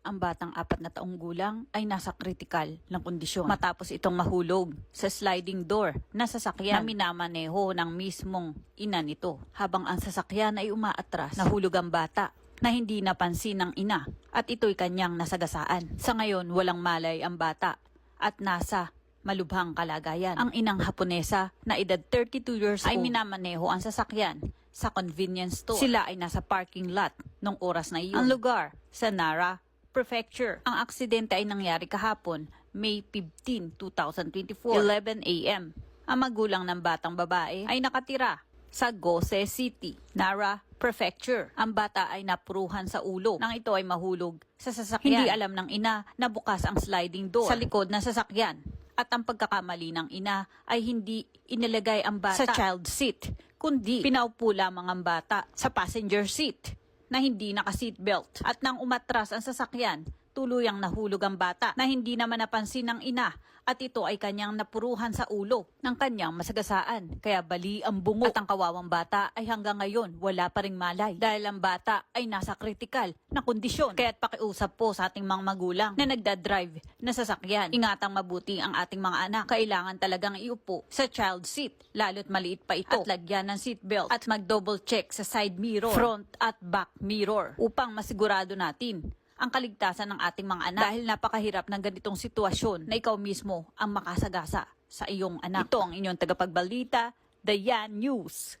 ang batang apat na taong gulang ay nasa kritikal ng kondisyon matapos itong mahulog sa sliding door na sasakyan na minamaneho ng mismong ina nito. Habang ang sasakyan ay umaatras, nahulog ang bata na hindi napansin ng ina at ito'y kanyang nasagasaan. Sa ngayon, walang malay ang bata at nasa malubhang kalagayan. Ang inang Haponesa na edad 32 years old ay minamaneho ang sasakyan sa convenience store. Sila ay nasa parking lot nung oras na iyon. Ang lugar sa Nara Prefecture. Ang aksidente ay nangyari kahapon, May 15, 2024, 11 a.m. Ang magulang ng batang babae ay nakatira sa Gose City, Nara Prefecture. Ang bata ay napuruhan sa ulo nang ito ay mahulog sa sasakyan. Hindi alam ng ina na bukas ang sliding door sa likod ng sasakyan. At ang pagkakamali ng ina ay hindi inilagay ang bata sa child seat, kundi pinaupo lamang ang bata sa passenger seat na hindi naka-seatbelt. At nang umatras ang sasakyan, tuluyang nahulog ang bata na hindi naman napansin ng ina at ito ay kanyang napuruhan sa ulo ng kanyang masagasaan. Kaya bali ang bungo at ang kawawang bata ay hanggang ngayon wala pa ring malay dahil ang bata ay nasa kritikal na kondisyon. Kaya't pakiusap po sa ating mga magulang na nagdadrive na sasakyan. Ingatang mabuti ang ating mga anak. Kailangan talagang iupo sa child seat lalo't maliit pa ito at lagyan ng seatbelt at mag-double check sa side mirror, front at back mirror upang masigurado natin ang kaligtasan ng ating mga anak dahil napakahirap ng ganitong sitwasyon na ikaw mismo ang makasagasa sa iyong anak. Ito ang inyong tagapagbalita, The Yan News.